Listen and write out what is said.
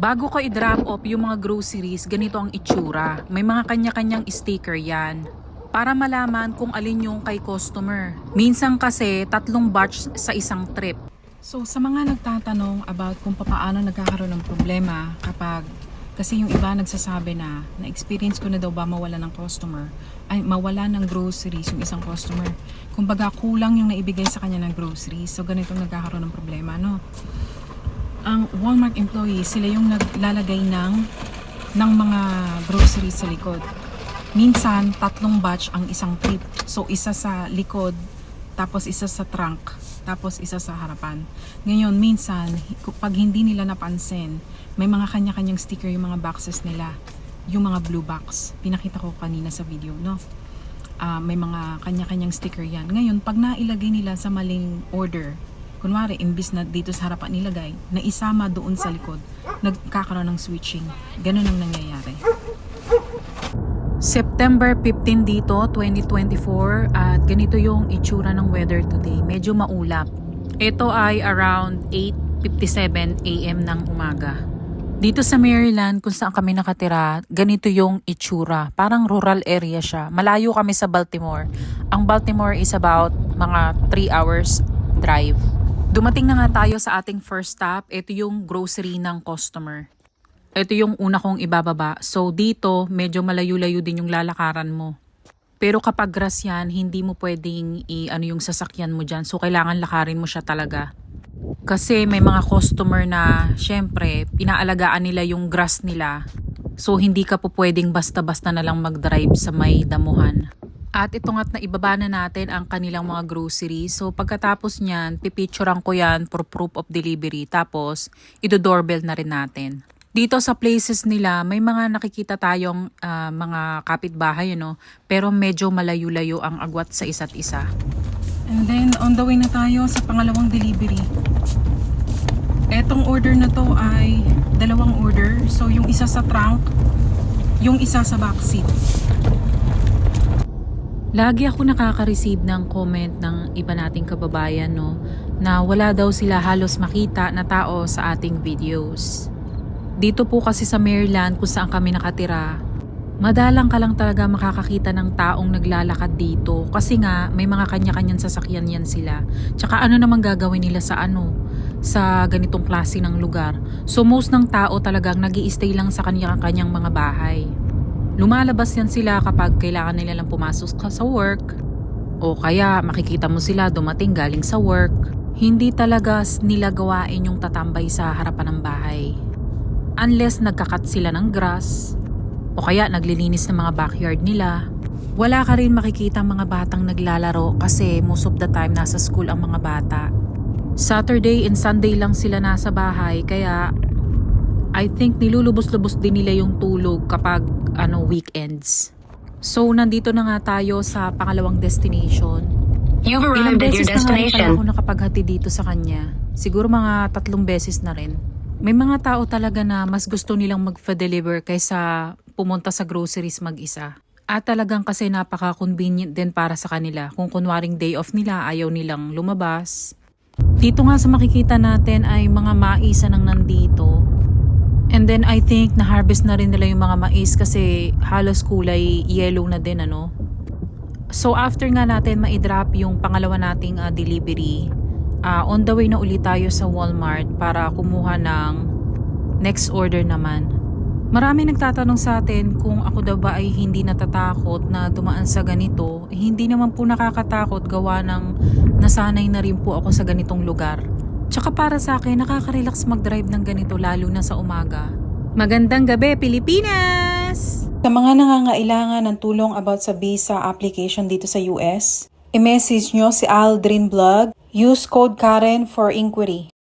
Bago ko i-drop off yung mga groceries, ganito ang itsura. May mga kanya-kanyang sticker yan. Para malaman kung alin yung kay customer. Minsan kasi tatlong batch sa isang trip. So sa mga nagtatanong about kung paano nagkakaroon ng problema kapag kasi yung iba nagsasabi na na-experience ko na daw ba mawala ng customer ay mawala ng groceries yung isang customer. Kumbaga kulang yung naibigay sa kanya ng groceries. So ganito nagkakaroon ng problema, no? Ang Walmart employees, sila yung naglalagay ng ng mga groceries sa likod. Minsan, tatlong batch ang isang trip. So, isa sa likod, tapos isa sa trunk, tapos isa sa harapan. Ngayon, minsan, pag hindi nila napansin, may mga kanya-kanyang sticker yung mga boxes nila. Yung mga blue box. Pinakita ko kanina sa video, no? Ah, may mga kanya-kanyang sticker yan. Ngayon, pag nailagay nila sa maling order, kunwari, imbis na dito sa harapan nilagay, na isama doon sa likod, nagkakaroon ng switching. Ganun ang nangyayari. September 15 dito, 2024, at ganito yung itsura ng weather today. Medyo maulap. Ito ay around 8.57 a.m. ng umaga. Dito sa Maryland, kung saan kami nakatira, ganito yung itsura. Parang rural area siya. Malayo kami sa Baltimore. Ang Baltimore is about mga 3 hours drive. Dumating na nga tayo sa ating first stop. Ito yung grocery ng customer. Ito yung una kong ibababa. So dito, medyo malayo-layo din yung lalakaran mo. Pero kapag grass yan, hindi mo pwedeng i-ano yung sasakyan mo dyan. So kailangan lakarin mo siya talaga. Kasi may mga customer na, syempre, pinaalagaan nila yung grass nila. So hindi ka po pwedeng basta-basta na lang mag-drive sa may damuhan. At ito nga't na ibaba na natin ang kanilang mga groceries. So pagkatapos niyan, pipicturean ko yan for proof of delivery. Tapos, ido-doorbell na rin natin. Dito sa places nila, may mga nakikita tayong ah, mga kapitbahay, no? pero medyo malayo-layo ang agwat sa isa't isa. And then, on the way na tayo sa pangalawang delivery. Etong order na to ay dalawang order. So, yung isa sa trunk, yung isa sa backseat. Lagi ako nakaka-receive ng comment ng iba nating kababayan no, na wala daw sila halos makita na tao sa ating videos. Dito po kasi sa Maryland kung saan kami nakatira, madalang ka lang talaga makakakita ng taong naglalakad dito kasi nga may mga kanya-kanyang sasakyan yan sila. Tsaka ano naman gagawin nila sa ano, sa ganitong klase ng lugar. So most ng tao talagang nag stay lang sa kanya-kanyang mga bahay. Lumalabas yan sila kapag kailangan nila lang pumasok ka sa work o kaya makikita mo sila dumating galing sa work. Hindi talaga nila gawain yung tatambay sa harapan ng bahay. Unless nagkakat sila ng grass o kaya naglilinis ng mga backyard nila. Wala ka rin makikita mga batang naglalaro kasi most of the time nasa school ang mga bata. Saturday and Sunday lang sila nasa bahay kaya I think nilulubos-lubos din nila yung tulog kapag ano weekends. So nandito na nga tayo sa pangalawang destination. You've Ilang arrived at your beses na destination. ako nakapaghati dito sa kanya. Siguro mga tatlong beses na rin. May mga tao talaga na mas gusto nilang mag-deliver kaysa pumunta sa groceries mag-isa. At talagang kasi napaka-convenient din para sa kanila. Kung kunwaring day off nila, ayaw nilang lumabas. Dito nga sa makikita natin ay mga maisa nang nandito. And then I think na-harvest na rin nila yung mga mais kasi halos kulay yellow na din ano. So after nga natin ma-drop yung pangalawa nating ah, delivery, ah, on the way na ulit tayo sa Walmart para kumuha ng next order naman. Marami nagtatanong sa atin kung ako daw ba ay hindi natatakot na dumaan sa ganito. Hindi naman po nakakatakot gawa ng nasanay na rin po ako sa ganitong lugar. Tsaka para sa akin, nakaka-relax mag-drive ng ganito lalo na sa umaga. Magandang gabi, Pilipinas! Sa mga nangangailangan ng tulong about sa visa application dito sa US, i-message nyo si Aldrin Vlog. Use code Karen for inquiry.